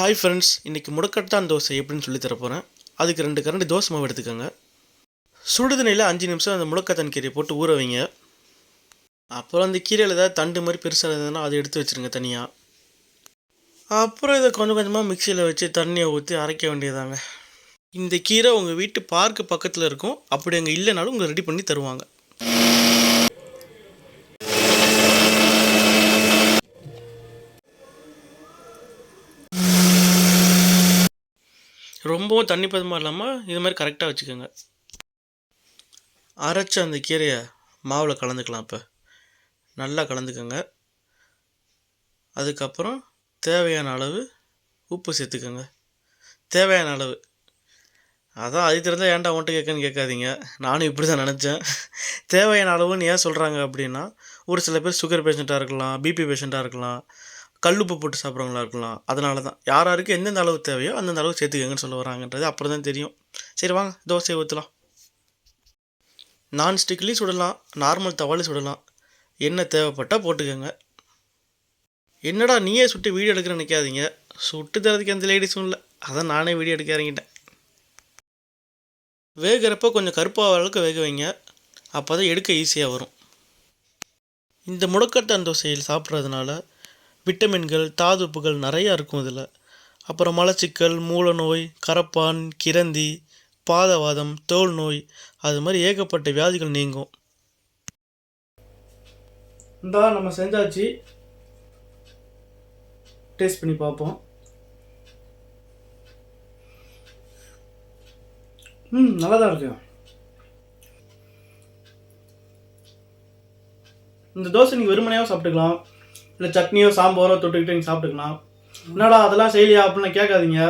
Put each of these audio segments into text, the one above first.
Hi friends இன்றைக்கி முடக்கட்டான் தோசை எப்படின்னு சொல்லி தரப்போகிறேன் அதுக்கு ரெண்டு கரண்டி தோசை மாவு எடுத்துக்கோங்க. சுடுதண்ணியில் அஞ்சு நிமிஷம் அந்த முடக்கத்தான் கீரையை போட்டு ஊற வைங்க. அப்புறம் அந்த கீரையில் ஏதாவது தண்டு மாதிரி பெருசாக இருந்ததுன்னா அதை எடுத்து வச்சுருங்க தனியாக அப்புறம் இதை கொஞ்சம் கொஞ்சமாக மிக்சியில் வச்சு தண்ணியை ஊற்றி அரைக்க வேண்டியதாங்க. இந்த கீரை உங்கள் வீட்டு பார்க்கு பக்கத்தில் இருக்கும். அப்படி அங்கே இல்லைனாலும் உங்களுக்கு ரெடி பண்ணி தருவாங்க. ரொம்பவும் தண்ணி பதமாக இல்லாமல் இது மாதிரி கரெக்டாக வச்சுக்கோங்க. அரைச்ச அந்த கீரையை மாவில் கலந்துக்கலாம் இப்போ. நல்லா கலந்துக்கோங்க. அதுக்கப்புறம் தேவையான அளவு உப்பு சேர்த்துக்கோங்க. தேவையான அளவு. அதான் அது தெரிந்தால் ஏன்டா ஒன்ட்டு கேட்கன்னு கேட்காதீங்க. நானும் இப்படி தான் நினச்சேன். தேவையான அளவுன்னு ஏன் சொல்கிறாங்க அப்படின்னா ஒரு சில பேர் சுகர் பேஷண்ட்டாக இருக்கலாம் பிபி பேஷண்ட்டாக இருக்கலாம். கல்லுப்பு போட்டு சாப்பிட்றவங்களா இருக்கலாம். அதனால தான் யார் யாருக்கு எந்தெந்த அளவு தேவையோ அந்தந்த அளவு சேர்த்துக்கங்கன்னு சொல்ல வராங்கன்றது அப்புறம் தான் தெரியும். சரி வாங்க. தோசையை ஊற்றலாம் நான் ஸ்டிக்லேயும் சுடலாம். நார்மல் தவாலையும் சுடலாம். என்ன தேவைப்பட்டால் போட்டுக்கோங்க. என்னடா நீயே சுட்டு வீடியோ எடுக்கிற நினைக்காதீங்க. சுட்டு தரதுக்கு எந்த லேடிஸும் இல்லை. அதான் நானே வீடியோ எடுக்க இறங்கிட்டேன். வேகிறப்ப கொஞ்சம் கருப்பாக அளவுக்கு வேக வைங்க. அப்போ தான் எடுக்க ஈஸியாக வரும். இந்த முடக்கத்தான் தோசையில் சாப்பிட்றதுனால விட்டமின்கள் தாதுப்புகள் நிறையா இருக்கும் இதில். அப்புறம் மலச்சிக்கல் மூல நோய் கரப்பான் கிரந்தி பாதவாதம் தோல் நோய் அது மாதிரி ஏகப்பட்ட வியாதிகள் நீங்கும். இந்தா நம்ம செஞ்சாச்சு. டேஸ்ட் பண்ணி பார்ப்போம். ம் நல்லா தான் இருக்கு. இந்த தோசை நீங்கள் வெறுமனையாக சாப்பிட்டுக்கலாம். இல்லை சட்னியோ சாம்பாரோ தொட்டுக்கிட்டு நீங்கள் சாப்பிட்டுக்கலாம். என்னடா அதெல்லாம் செய்யலையா அப்படின்னு கேட்காதீங்க.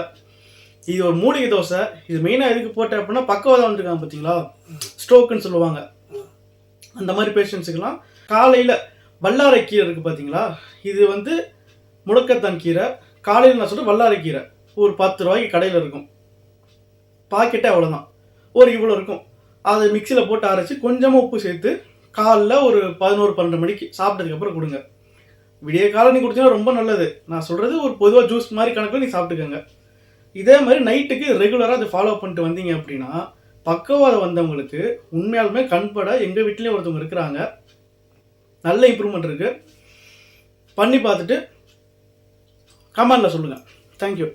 இது ஒரு மூலிகை தோசை. இது மெயினாக எதுக்கு போட்டேன் அப்படின்னா பக்கவாதம் வந்துருக்காங்க பார்த்தீங்களா ஸ்ட்ரோக்குன்னு சொல்லுவாங்க. அந்த மாதிரி பேஷண்ட்ஸுக்கெல்லாம் காலையில் வல்லாரை கீரை இருக்குது பார்த்தீங்களா இது வந்து முடக்கத்தான் கீரை. காலையில் நான் சொல்லிட்டு வல்லாரை கீரை. ஒரு பத்து ரூபாய்க்கு கடையில் இருக்கும். பாக்கெட்டே அவ்வளோதான் ஒரு இவ்வளோ இருக்கும். அதை மிக்சியில் போட்டு அரைச்சி கொஞ்சமாக உப்பு சேர்த்து காலைல ஒரு பதினோரு பன்னெண்டு மணிக்கு சாப்பிட்டதுக்கப்புறம் கொடுங்க. விடிய காலம் நீ குடிச்சா ரொம்ப நல்லது. நான் சொல்கிறது ஒரு பொதுவாக ஜூஸ் மாதிரி கணக்கில் நீ சாப்பிட்டுக்கோங்க. இதே மாதிரி நைட்டுக்கு ரெகுலராக அதை ஃபாலோ பண்ணிட்டு வந்தீங்க அப்படின்னா பக்கவாதம் வந்தவங்களுக்கு உண்மையாலுமே கண்பட எங்கள் வீட்லேயும் ஒருத்தவங்க இருக்கிறாங்க. நல்ல இம்ப்ரூவ்மெண்ட் இருக்குது பண்ணி பார்த்துட்டு கமெண்டில் சொல்லுங்கள் தேங்க்யூ